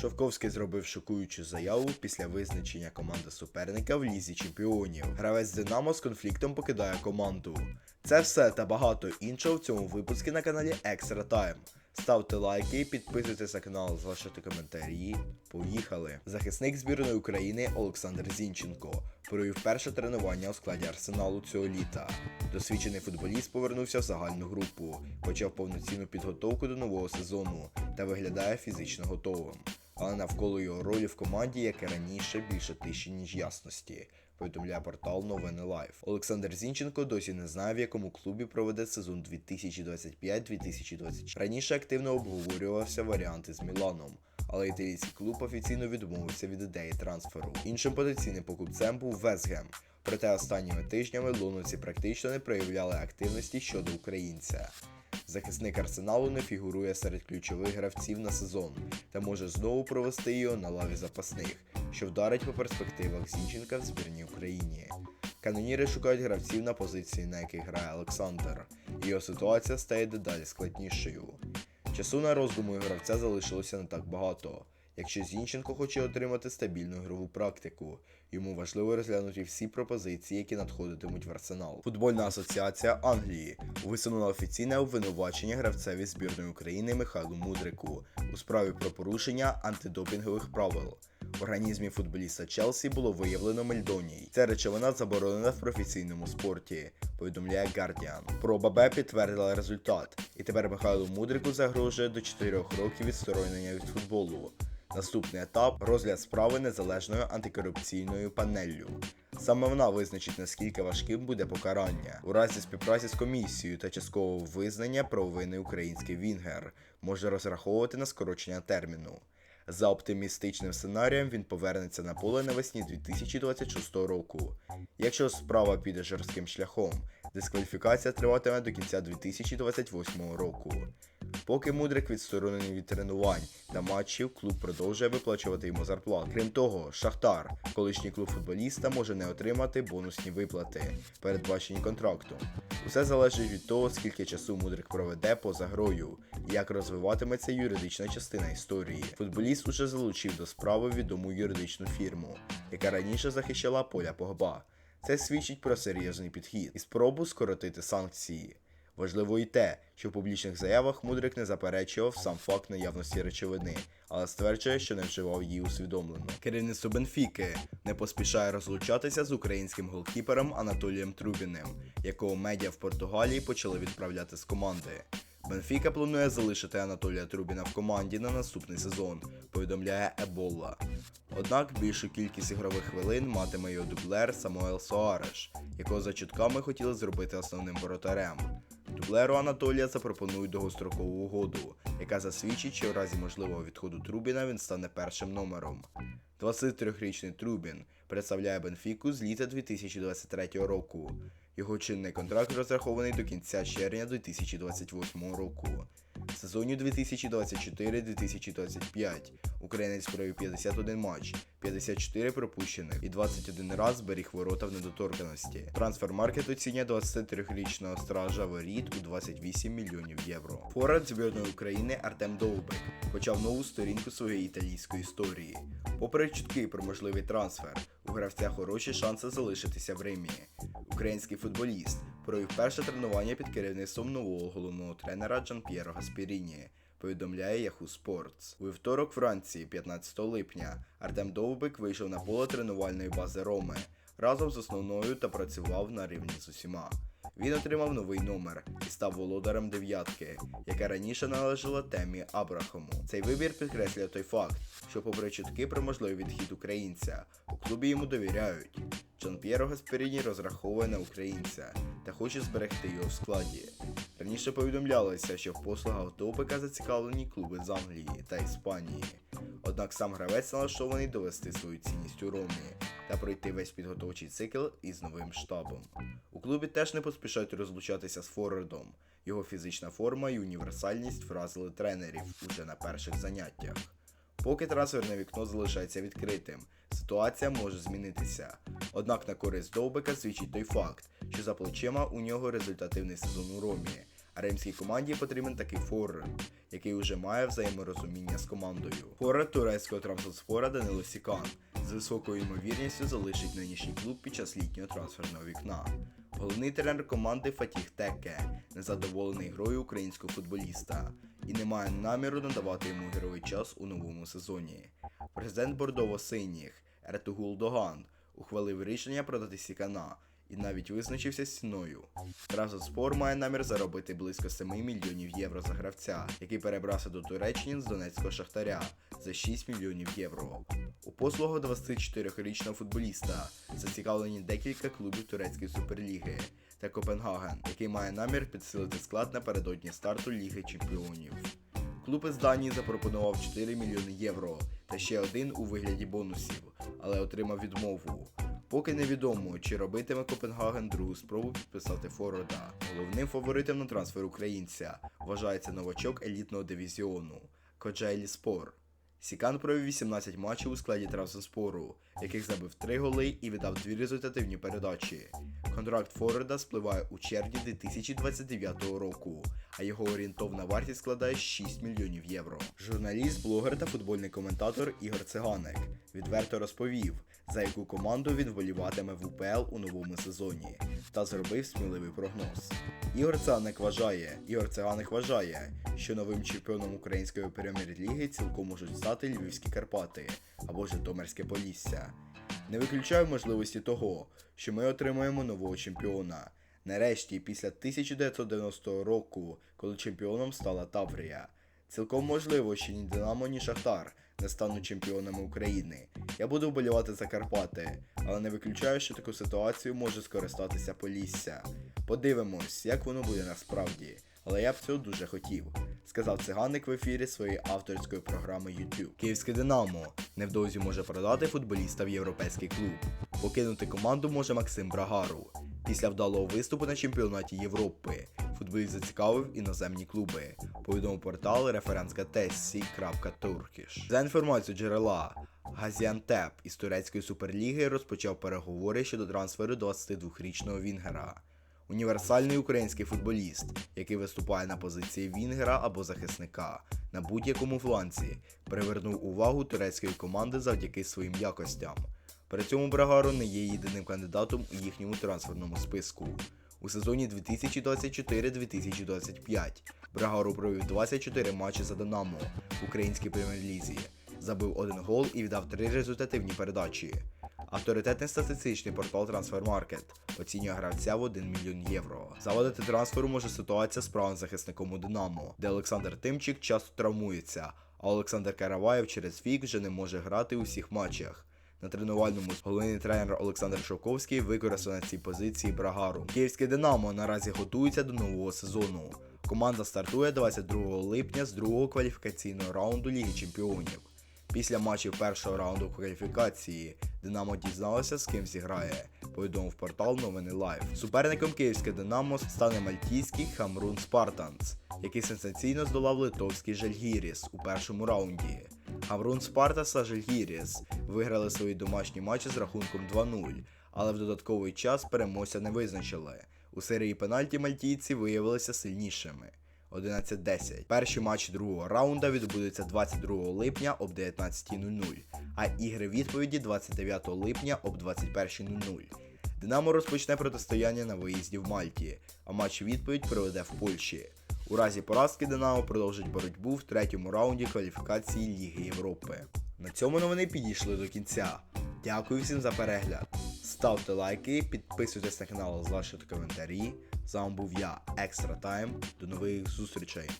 Шовковський зробив шокуючу заяву після визначення команди суперника в лізі чемпіонів. Гравець Динамо з конфліктом покидає команду. Це все та багато іншого в цьому випуску на каналі Extra Time. Ставте лайки, підписуйтесь на канал, залишайте коментарі. Поїхали! Захисник збірної України Олександр Зінченко провів перше тренування у складі арсеналу цього літа. Досвідчений футболіст повернувся в загальну групу, почав повноцінну підготовку до нового сезону та виглядає фізично готовим. Але навколо його ролі в команді, як і раніше, більше тиші, ніж ясності. Повідомляє портал Новини Лайф. Олександр Зінченко досі не знає, в якому клубі проведе сезон 2025-2026. Раніше активно обговорювався варіанти з Міланом, але італійський клуб офіційно відмовився від ідеї трансферу. Іншим потенційним покупцем був Весгем. Проте останніми тижнями лоновці практично не проявляли активності щодо українця. Захисник арсеналу не фігурує серед ключових гравців на сезон та може знову провести його на лаві запасних, що вдарить по перспективах Зінченка в збірній Україні. Каноніри шукають гравців на позиції, на яких грає Олександр, і його ситуація стає дедалі складнішою. Часу на роздуму гравця залишилося не так багато. Якщо Зінченко хоче отримати стабільну ігрову практику, йому важливо розглянути всі пропозиції, які надходитимуть в арсенал. Футбольна асоціація Англії висунула офіційне обвинувачення гравцеві збірної України Михайлу Мудрику у справі про порушення антидопінгових правил. В організмі футболіста Челсі було виявлено мельдоній. Ця речовина заборонена в професійному спорті, повідомляє Guardian. Проба Б підтвердила результат, і тепер Михайлу Мудрику загрожує до 4 років відсторонення від футболу. Наступний етап розгляд справи незалежною антикорупційною панеллю. Саме вона визначить наскільки важким буде покарання. У разі співпраці з комісією та часткового визнання провини український Вінгер може розраховувати на скорочення терміну. За оптимістичним сценарієм він повернеться на поле навесні 2026 року. Якщо справа піде жорстким шляхом, дискваліфікація триватиме до кінця 2028 року. Поки Мудрик відсторонений від тренувань та матчів, клуб продовжує виплачувати йому зарплату. Крім того, Шахтар, колишній клуб футболіста, може не отримати бонусні виплати, передбачені контрактом. Усе залежить від того, скільки часу Мудрик проведе поза грою і як розвиватиметься юридична частина історії. Футболіст уже залучив до справи відому юридичну фірму, яка раніше захищала поля Погба. Це свідчить про серйозний підхід і спробу скоротити санкції. Важливо і те, що в публічних заявах Мудрик не заперечував сам факт наявності речовини, але стверджує, що не вживав її усвідомлено. Керівництво Бенфіки не поспішає розлучатися з українським голкіпером Анатолієм Трубіним, якого медіа в Португалії почали відправляти з команди. Бенфіка планує залишити Анатолія Трубіна в команді на наступний сезон, повідомляє Ебола. Однак більшу кількість ігрових хвилин матиме його дублер Самуел Соареш, якого за чутками хотіли зробити основним воротарем. Дублеру Анатолія запропонують довгострокову угоду, яка засвідчить, що в разі можливого відходу Трубіна він стане першим номером. 23-річний Трубін представляє Бенфіку з літа 2023 року. Його чинний контракт розрахований до кінця червня 2028 року. В сезоні 2024-2025 українець провів 51 матч, 54 пропущених і 21 раз зберіг ворота в недоторканості. Трансфермаркет оцінює 23-річного стража воріт у 28 мільйонів євро. Форвард збірної України Артем Довбик почав нову сторінку своєї італійської історії. Попри чутки про можливий трансфер, у гравця хороші шанси залишитися в Римі. Український футболіст провів перше тренування під керівництвом нового головного тренера Джан П'єро Гаспіріні. Повідомляє Yahoo Sports. У вівторок Франції, 15 липня, Артем Довбик вийшов на поле тренувальної бази Роми разом з основною та працював на рівні з усіма. Він отримав новий номер і став володарем дев'ятки, яка раніше належала темі Абрахаму. Цей вибір підкреслює той факт, що, попри чутки про можливий відхід українця, у клубі йому довіряють. Джан П'єро Гасперіні розраховує на українця та хоче зберегти його в складі. Раніше повідомлялося, що в послугах Довбика зацікавлені клуби з Англії та Іспанії. Однак сам гравець налаштований довести свою цінність у Ромі та пройти весь підготовчий цикл із новим штабом. У клубі теж не поспішають розлучатися з Форвардом. Його фізична форма і універсальність вразили тренерів уже на перших заняттях. Поки трансферне вікно залишається відкритим, ситуація може змінитися. Однак на користь Довбика свідчить той факт, що за плечима у нього результативний сезон у Ромі, А римській команді потрібен такий форвард, який уже має взаєморозуміння з командою. Форвард турецького Трамсоспора Данило Сікан з високою ймовірністю залишить нинішній клуб під час літнього трансферного вікна. Головний тренер команди Фатіх Теке незадоволений грою українського футболіста і не має наміру надавати йому герой час у новому сезоні. Президент Бордово-синіх Ертугул Доган ухвалив рішення продати Сікана і навіть визначився ціною. Трабзонспор має намір заробити близько 7 мільйонів євро за гравця, який перебрався до Туреччини з Донецького Шахтаря за 6 мільйонів євро. У послугу 24-річного футболіста зацікавлені декілька клубів турецької суперліги та Копенгаген, який має намір підсилити склад напередодні старту Ліги Чемпіонів. Клуб із Данії запропонував 4 мільйони євро та ще один у вигляді бонусів, але отримав відмову. Поки невідомо, чи робитиме Копенгаген другу спробу підписати Форварда. Головним фаворитом на трансфер українця вважається новачок елітного дивізіону Коджайлі Спор. Сікан провів 18 матчів у складі Трабзонспору, яких забив 3 голи і віддав дві результативні передачі. Контракт Форварда спливає у червні 2029 року, а його орієнтовна вартість складає 6 мільйонів євро. Журналіст, блогер та футбольний коментатор Ігор Циганик відверто розповів, за яку команду він вболіватиме в УПЛ у новому сезоні, та зробив сміливий прогноз. Ігор Циганик вважає, Ігор Циганик вважає, що новим чемпіоном української прем'єр-ліги цілком можуть стати Львівські Карпати або Житомирське Полісся. Не виключаю можливості того, що ми отримаємо нового чемпіона. Нарешті, після 1990 року, коли чемпіоном стала Таврія. Цілком можливо, що ні Динамо, ні Шахтар не стануть чемпіонами України. Я буду вболівати за Карпати, але не виключаю, що таку ситуацію може скористатися Полісся. Подивимось, як воно буде насправді, але я б цього дуже хотів, сказав циганик в ефірі своєї авторської програми YouTube. Київське Динамо невдовзі може продати футболіста в європейський клуб. Покинути команду може Максим Брагару. Після вдалого виступу на чемпіонаті Європи футболіст зацікавив іноземні клуби, повідомив портал референска Turkish. За інформацією джерела, Газіантеп із турецької суперліги розпочав переговори щодо трансферу 22-річного Вінгера. Універсальний український футболіст, який виступає на позиції Вінгера або захисника на будь-якому фланці, привернув увагу турецької команди завдяки своїм якостям. При цьому Брагаро не є єдиним кандидатом у їхньому трансферному списку. У сезоні 2024-2025 Брагаро провів 24 матчі за Динамо в українській прем'єр-лізі, забив один гол і віддав три результативні передачі. Авторитетний статистичний портал Transfermarkt оцінює гравця в 1 мільйон євро. Заводити трансферу може ситуація з правим захисником у Динамо, де Олександр Тимчик часто травмується, а Олександр Караваєв через вік вже не може грати у всіх матчах. На тренувальному головний тренер Олександр Шовковський використав на цій позиції Брагару. Київське Динамо наразі готується до нового сезону. Команда стартує 22 липня з другого кваліфікаційного раунду Ліги Чемпіонів. Після матчів першого раунду кваліфікації Динамо дізналося, з ким зіграє, повідомив портал Новини Лайв. Суперником київське Динамо стане мальтійський Хамрун Спартанс, який сенсаційно здолав литовський Жальгіріс у першому раунді. Хамрун Спартас та Жальгіріс виграли свої домашні матчі з рахунком 2-0, але в додатковий час переможця не визначили. У серії пенальті мальтійці виявилися сильнішими. 11-10. Перші матчі другого раунда відбудуться 22 липня об 19.00, а ігри відповіді 29 липня об 21.00. Динамо розпочне протистояння на виїзді в Мальті, а матч відповідь проведе в Польщі. У разі поразки Динамо продовжить боротьбу в третьому раунді кваліфікації Ліги Європи. На цьому новини підійшли до кінця. Дякую всім за перегляд. Ставте лайки, підписуйтесь на канал, залишайте коментарі. З вами був я, Екстра Тайм. До нових зустрічей.